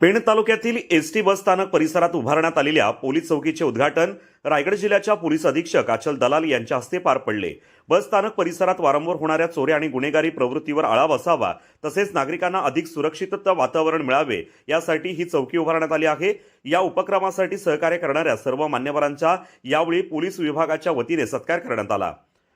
पेण तालुक्यातील ST bus स्थानक परिसरात उभारण्यात आलेल्या पोलीस चौकीचे उद्घाटन रायगड जिल्ह्याच्या पोलीस अधीक्षक अचल दलाल यांच्या हस्ते पार पडले. बस स्थानक परिसरात वारंवार होणाऱ्या चोऱ्या आणि गुन्हेगारी प्रवृत्तीवर आळा बसावा तसेच नागरिकांना अधिक सुरक्षितता वातावरण मिळावे यासाठी ही चौकी उभारण्यात आली आहे. या उपक्रमासाठी सहकार्य करणाऱ्या सर्व मान्यवरांचा यावेळी पोलीस विभागाच्या वतीने सत्कार करण्यात आला.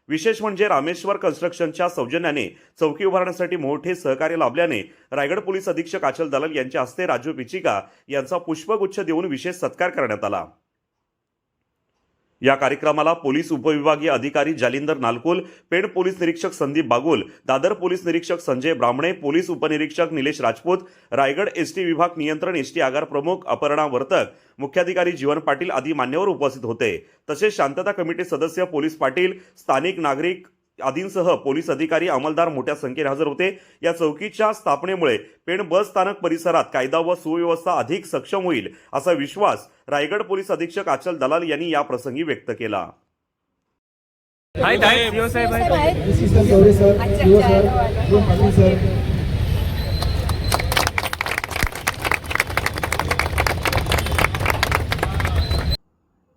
विशेष म्हणजे रामेश्वर कन्स्ट्रक्शनच्या सौजन्याने चौकी उभारण्यासाठी मोठे सहकार्य लाभल्याने रायगड पोलीस अधीक्षक आचल दलाल यांच्या हस्ते राजू पिचिका यांचा पुष्पगुच्छ देऊन विशेष सत्कार करण्यात आला. या कार्यक्रमाला पोलीस उपविभागीय अधिकारी जालिंदर नालकोल पेण पोलीस निरीक्षक संदीप बागोल दादर पोलीस निरीक्षक संजय ब्राह्मणे पोलीस उपनिरीक्षक निलेश राजपूत रायगड एसटी विभाग नियंत्रण एसटी आगार प्रमुख अपर्णा वर्तक मुख्याधिकारी जीवन पाटील आदी मान्यवर उपस्थित होते. तसेच शांतता कमिटी सदस्य पोलीस पाटील स्थानिक नागरिक आदींसह पोलीस अधिकारी अंमलदार मोठ्या संख्येने हजर होते. या चौकीच्या स्थापनेमुळे पेण बस स्थानक परिसरात कायदा व सुव्यवस्था अधिक सक्षम होईल असा विश्वास रायगड पोलीस अधीक्षक अचल दलाल यांनी या प्रसंगी व्यक्त केला. साहेब